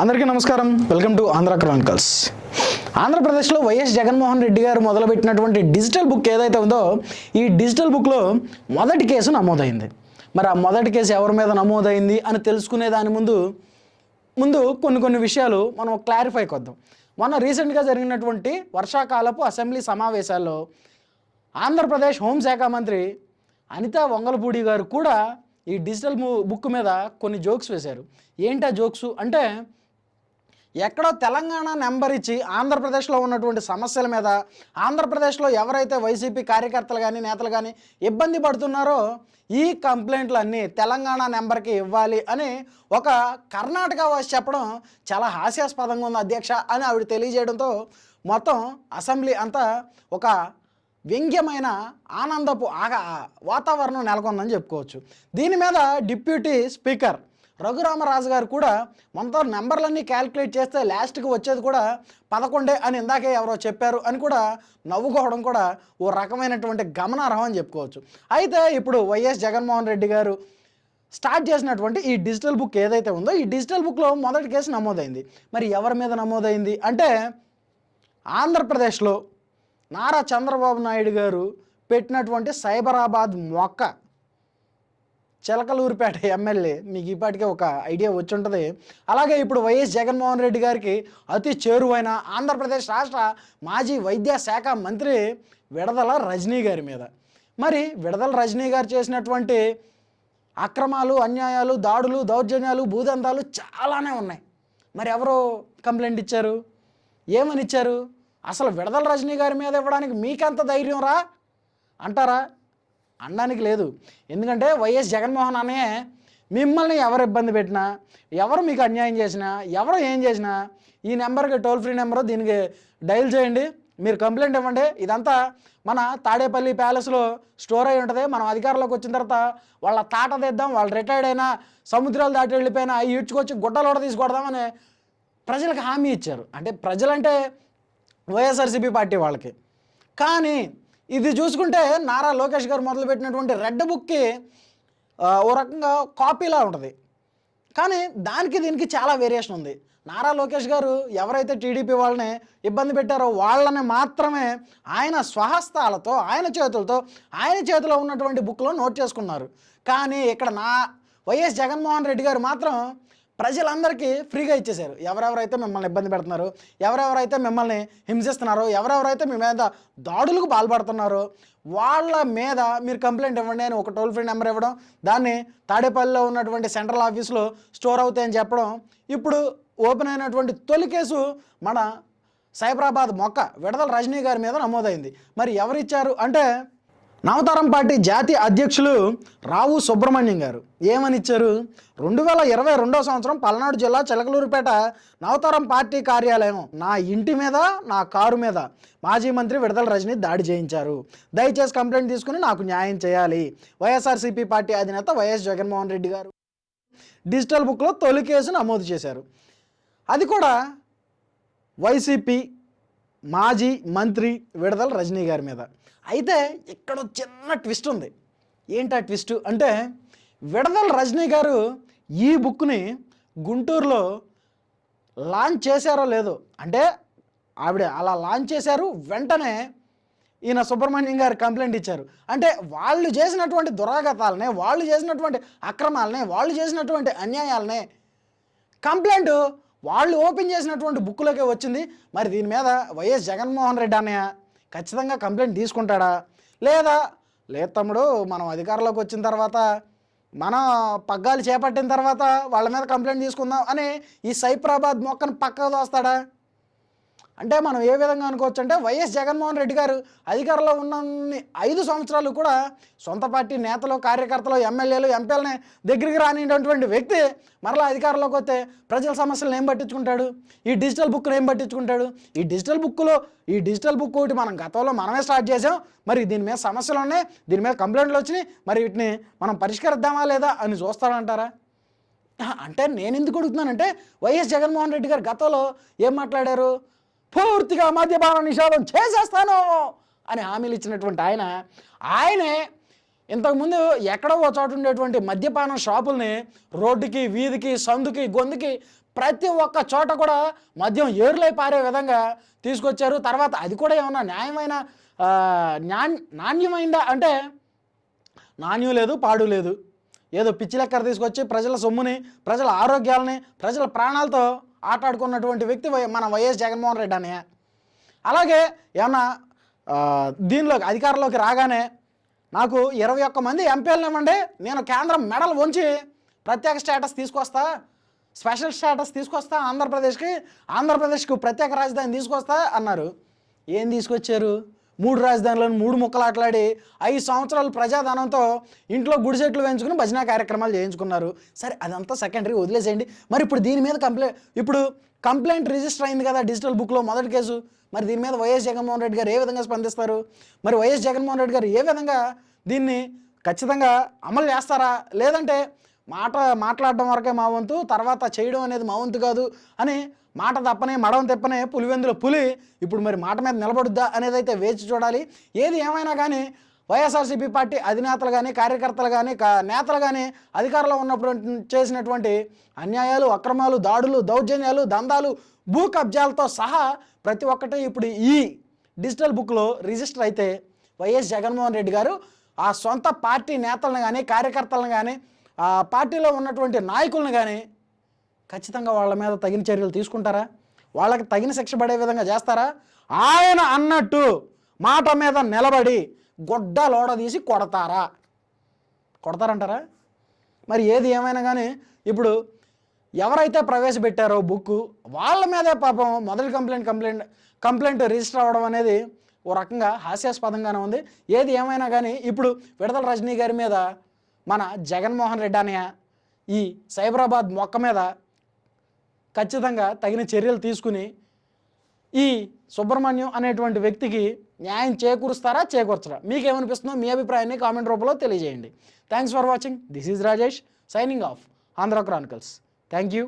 అందరికీ నమస్కారం. Welcome to Andhra Chronicles. ఆంధ్రప్రదేశ్లో వైఎస్ జగన్మోహన్ రెడ్డి గారు మొదలుపెట్టినటువంటి డిజిటల్ బుక్ ఏదైతే ఉందో ఈ డిజిటల్ బుక్లో మొదటి కేసు నమోదైంది. మరి ఆ మొదటి కేసు ఎవరి మీద నమోదైంది అని తెలుసుకునే దాని ముందు ముందు కొన్ని కొన్ని విషయాలు మనం క్లారిఫై కొద్దాం. మొన్న రీసెంట్గా జరిగినటువంటి వర్షాకాలపు అసెంబ్లీ సమావేశాల్లో ఆంధ్రప్రదేశ్ హోంశాఖ మంత్రి అనితా వంగలపూడి గారు కూడా ఈ డిజిటల్ బుక్ మీద కొన్ని జోక్స్ వేశారు. ఏంటి ఆ జోక్స్ అంటే ఎక్కడో తెలంగాణ నెంబర్ ఇచ్చి ఆంధ్రప్రదేశ్లో ఉన్నటువంటి సమస్యల మీద ఆంధ్రప్రదేశ్లో ఎవరైతే వైసీపీ కార్యకర్తలు కానీ నేతలు కానీ ఇబ్బంది పడుతున్నారో ఈ కంప్లైంట్లన్నీ తెలంగాణ నెంబర్కి ఇవ్వాలి అని ఒక కర్ణాటక వాసి చెప్పడం చాలా హాస్యాస్పదంగా ఉంది అధ్యక్ష అని ఆవిడ తెలియజేయడంతో మొత్తం అసెంబ్లీ అంతా ఒక వ్యంగ్యమైన ఆనందపు ఆగా వాతావరణం నెలకొందని చెప్పుకోవచ్చు. దీని మీద డిప్యూటీ స్పీకర్ రఘురామరాజు గారు కూడా మనతో నెంబర్లన్నీ క్యాలిక్యులేట్ చేస్తే లాస్ట్కి వచ్చేది కూడా పదకొండే అని ఇందాకే ఎవరో చెప్పారు అని కూడా నవ్వుకోవడం కూడా ఓ రకమైనటువంటి గమనార్హం అని చెప్పుకోవచ్చు. అయితే ఇప్పుడు వైఎస్ జగన్మోహన్ రెడ్డి గారు స్టార్ట్ చేసినటువంటి ఈ డిజిటల్ బుక్ ఏదైతే ఉందో ఈ డిజిటల్ బుక్లో మొదటి కేసు నమోదైంది. మరి ఎవరి మీద నమోదైంది? అంటే ఆంధ్రప్రదేశ్లో నారా చంద్రబాబు నాయుడు గారు పెట్టినటువంటి సైబరాబాద్ మొక్క చిలకలూరిపేట ఎమ్మెల్యే మీకు ఈపాటికే ఒక ఐడియా వచ్చి ఉంటుంది అలాగే ఇప్పుడు వైఎస్ జగన్మోహన్ రెడ్డి గారికి అతి చేరువైన ఆంధ్రప్రదేశ్ రాష్ట్ర మాజీ వైద్య శాఖ మంత్రి విడదల రజనీ గారి మీద. మరి విడదల రజనీ గారు చేసినటువంటి అక్రమాలు అన్యాయాలు దాడులు దౌర్జన్యాలు భూదందాలు చాలానే ఉన్నాయి. మరి ఎవరు కంప్లైంట్ ఇచ్చారు? ఏమని ఇచ్చారు? అసలు విడదల రజనీ గారి మీద ఇవ్వడానికి మీకెంత ధైర్యం రా? అంటారా? అనడానికి లేదు. ఎందుకంటే వైఎస్ జగన్మోహన్ అనే మిమ్మల్ని ఎవరు ఇబ్బంది పెట్టినా ఎవరు మీకు అన్యాయం చేసినా ఎవరు ఏం చేసినా ఈ నెంబర్కి టోల్ ఫ్రీ నెంబర్ దీనికి డైల్ చేయండి. మీరు కంప్లైంట్ ఇవ్వండి. ఇదంతా మన తాడేపల్లి ప్యాలెస్లో స్టోర్ అయి ఉంటుంది. మనం అధికారంలోకి వచ్చిన తర్వాత వాళ్ళ తాట తెద్దాం వాళ్ళు రిటైర్డ్ అయినా సముద్రాలు దాటి వెళ్ళిపోయినా అవి ఈడ్చుకొచ్చి కూడా తీసుకొడదామని ప్రజలకు హామీ ఇచ్చారు. అంటే ప్రజలంటే వైఎస్ఆర్సీపీ పార్టీ వాళ్ళకి. కానీ ఇది చూసుకుంటే నారా లోకేష్ గారు మొదలుపెట్టినటువంటి రెడ్ బుక్కి ఓ రకంగా కాపీలా ఉంటుంది. కానీ దానికి దీనికి చాలా వేరియేషన్ ఉంది. నారా లోకేష్ గారు ఎవరైతే టీడీపీ వాళ్ళని ఇబ్బంది పెట్టారో వాళ్ళని మాత్రమే ఆయన స్వహస్తాలతో ఆయన చేతులతో ఆయన చేతిలో ఉన్నటువంటి బుక్లో నోట్ చేసుకున్నారు. కానీ ఇక్కడ నా వైఎస్ జగన్మోహన్ రెడ్డి గారు మాత్రం ప్రజలందరికీ ఫ్రీగా ఇచ్చేశారు. ఎవరెవరైతే మిమ్మల్ని ఇబ్బంది పెడుతున్నారు ఎవరెవరైతే మిమ్మల్ని హింసిస్తున్నారో ఎవరెవరైతే మీ మీద దాడులకు పాల్పడుతున్నారో వాళ్ళ మీద మీరు కంప్లైంట్ ఇవ్వండి అని ఒక టోల్ ఫ్రీ నెంబర్ ఇవ్వడం దాన్ని తాడేపల్లిలో ఉన్నటువంటి సెంట్రల్ ఆఫీస్లో స్టోర్ అవుతాయని చెప్పడం ఇప్పుడు ఓపెన్ అయినటువంటి తొలి కేసు మన సైబరాబాద్ మొక్క విడదల రజనీ గారి మీద నమోదైంది. మరి ఎవరిచ్చారు? అంటే నవతరం పార్టీ జాతీయ అధ్యక్షులు రావు సుబ్రహ్మణ్యం గారు. ఏమని ఇచ్చారు? రెండు వేల ఇరవై రెండో సంవత్సరం పల్నాడు జిల్లా చిలకలూరుపేట నవతరం పార్టీ కార్యాలయం నా ఇంటి మీద నా కారు మీద మాజీ మంత్రి విడదల రజని దాడి చేయించారు. దయచేసి కంప్లైంట్ తీసుకుని నాకు న్యాయం చేయాలి. వైఎస్ఆర్సీపీ పార్టీ అధినేత వైఎస్ జగన్మోహన్ రెడ్డి గారు డిజిటల్ బుక్లో తొలి కేసు నమోదు చేశారు. అది కూడా వైసీపీ మాజీ మంత్రి విడదల రజనీ గారి మీద. అయితే ఇక్కడ ఒక చిన్న ట్విస్ట్ ఉంది. ఏంటి ఆ ట్విస్ట్ అంటే విడదల రజనీ గారు ఈ బుక్ని గుంటూరులో లాంచ్ చేశారో లేదో. అంటే ఆవిడ అలా లాంచ్ చేశారు వెంటనే ఈయన సుబ్రహ్మణ్యం గారు కంప్లైంట్ ఇచ్చారు. అంటే వాళ్ళు చేసినటువంటి దురాగతాలనే వాళ్ళు చేసినటువంటి అక్రమాలనే వాళ్ళు చేసినటువంటి అన్యాయాలనే కంప్లైంట్ వాళ్ళు ఓపెన్ చేసినటువంటి బుక్లోకే వచ్చింది. మరి దీని మీద వైఎస్ జగన్మోహన్ రెడ్డి అన్నయ్య ఖచ్చితంగా కంప్లైంట్ తీసుకుంటాడా? లేదా? లేదు తమ్ముడు మనం అధికారంలోకి వచ్చిన తర్వాత మన పగ్గాలు చేపట్టిన తర్వాత వాళ్ళ మీద కంప్లైంట్ తీసుకుందాం అని ఈ సైప్రాబాద్ మొక్కను పక్కకు దోస్తాడా? అంటే మనం ఏ విధంగా అనుకోవచ్చు అంటే వైఎస్ జగన్మోహన్ రెడ్డి గారు అధికారంలో ఉన్న ఐదు సంవత్సరాలు కూడా సొంత పార్టీ నేతలు కార్యకర్తలు ఎమ్మెల్యేలు ఎంపీలని దగ్గరికి రానిటువంటి వ్యక్తి మరలా అధికారంలోకి వస్తే ప్రజల సమస్యలను ఏం పట్టించుకుంటాడు? ఈ డిజిటల్ బుక్ను ఏం పట్టించుకుంటాడు? ఈ డిజిటల్ బుక్లో ఈ డిజిటల్ బుక్ ఒకటి మనం గతంలో మనమే స్టార్ట్ చేసాం మరి దీని మీద సమస్యలు ఉన్నాయి దీని మీద కంప్లైంట్లు వచ్చినాయి. మరి వీటిని మనం పరిష్కరిద్దామా లేదా అని చూస్తారంటారా అంటే నేను ఎందుకు అడుగుతున్నానంటే వైఎస్ జగన్మోహన్ రెడ్డి గారు గతంలో ఏం మాట్లాడారు? పూర్తిగా మద్యపాన నిషేధం చేసేస్తాను అని హామీలు ఇచ్చినటువంటి ఆయన ఆయనే ఇంతకుముందు ఎక్కడో ఓ చోట ఉండేటువంటి మద్యపానం షాపుల్ని రోడ్డుకి వీధికి సందుకి గొంతుకి ప్రతి ఒక్క చోట కూడా మద్యం ఏరులై పారే విధంగా తీసుకొచ్చారు. తర్వాత అది కూడా ఏమన్నా న్యాయమైన నాణ్యమైందా అంటే నాణ్యం లేదు పాడు లేదు. ఏదో పిచ్చి లెక్కర తీసుకొచ్చి ప్రజల సొమ్ముని ప్రజల ఆరోగ్యాలని ప్రజల ప్రాణాలతో ఆటాడుకున్నటువంటి వ్యక్తి వై- మన వైఎస్ జగన్మోహన్ రెడ్డి అనే. అలాగే ఏమన్నా దీనిలోకి అధికారంలోకి రాగానే నాకు ఇరవై ఒక్క మంది ఎంపీలను ఇవ్వండి నేను కేంద్రం మెడల్ ఉంచి ప్రత్యేక స్టేటస్ తీసుకొస్తా స్పెషల్ స్టేటస్ తీసుకొస్తా ఆంధ్రప్రదేశ్కి ఆంధ్రప్రదేశ్కి ప్రత్యేక రాజధాని తీసుకొస్తా అన్నారు. ఏం తీసుకొచ్చారు? మూడు రాజధానులను మూడు ముక్కలు ఆటలాడి ఐదు సంవత్సరాలు ప్రజాధనంతో ఇంట్లో గుడిసెట్లు వేయించుకుని భజన కార్యక్రమాలు చేయించుకున్నారు. సరే అదంతా సెకండరీ వదిలేసేయండి. మరి ఇప్పుడు దీని మీద కంప్లైంట్ ఇప్పుడు కంప్లైంట్ రిజిస్టర్ అయింది కదా డిజిటల్ బుక్లో మొదటి కేసు. మరి దీని మీద వైఎస్ జగన్మోహన్ రెడ్డి గారు ఏ విధంగా స్పందిస్తారు? మరి వైఎస్ జగన్మోహన్ రెడ్డి గారు ఏ విధంగా దీన్ని ఖచ్చితంగా అమలు చేస్తారా? లేదంటే మాట మాట్లాడడం వరకే మా వంతు తర్వాత చేయడం అనేది మా వంతు కాదు అని మాట తప్పనే మడవం తెప్పనే పులివెందుల పులి ఇప్పుడు మరి మాట మీద నిలబడుద్దా అనేది అయితే వేచి చూడాలి. ఏది ఏమైనా కానీ వైఎస్ఆర్సీపీ పార్టీ అధినేతలు కానీ కార్యకర్తలు కానీ కా- నేతలు కానీ అధికారంలో ఉన్నప్పుడు చేసినటువంటి అన్యాయాలు అక్రమాలు దాడులు దౌర్జన్యాలు దందాలు భూ కబ్జాలతో సహా ప్రతి ఒక్కటి ఇప్పుడు ఈ డిజిటల్ బుక్లో రిజిస్టర్ అయితే వైఎస్ జగన్మోహన్ రెడ్డి గారు ఆ సొంత పార్టీ నేతలను కానీ కార్యకర్తలను కానీ ఆ పార్టీలో ఉన్నటువంటి నాయకులను కానీ ఖచ్చితంగా వాళ్ళ మీద తగిన చర్యలు తీసుకుంటారా? వాళ్ళకి తగిన శిక్ష పడే విధంగా చేస్తారా? ఆయన అన్నట్టు మాట మీద నిలబడి గొడ్డ లోడ తీసి కొడతారా? కొడతారంటారా? మరి ఏది ఏమైనా కానీ ఇప్పుడు ఎవరైతే ప్రవేశపెట్టారో బుక్ వాళ్ళ మీదే పాపం మొదటి కంప్లైంట్ కంప్లైంట్ కంప్లైంట్ రిజిస్టర్ అవ్వడం అనేది ఓ రకంగా హాస్యాస్పదంగానే ఉంది. ఏది ఏమైనా కానీ ఇప్పుడు విడతల రజనీ గారి మీద మన జగన్మోహన్ రెడ్డి అనే ఈ సైబరాబాద్ మొక్క మీద ఖచ్చితంగా తగిన చర్యలు తీసుకుని ఈ సుబ్రహ్మణ్యం అనేటువంటి వ్యక్తికి న్యాయం చేకూరుస్తారా చేకూర్చరా? మీకేమనిపిస్తుందో మీ అభిప్రాయాన్ని కామెంట్ రూపంలో తెలియజేయండి. Thanks for watching this is Rajesh signing off Andhra Chronicles thank you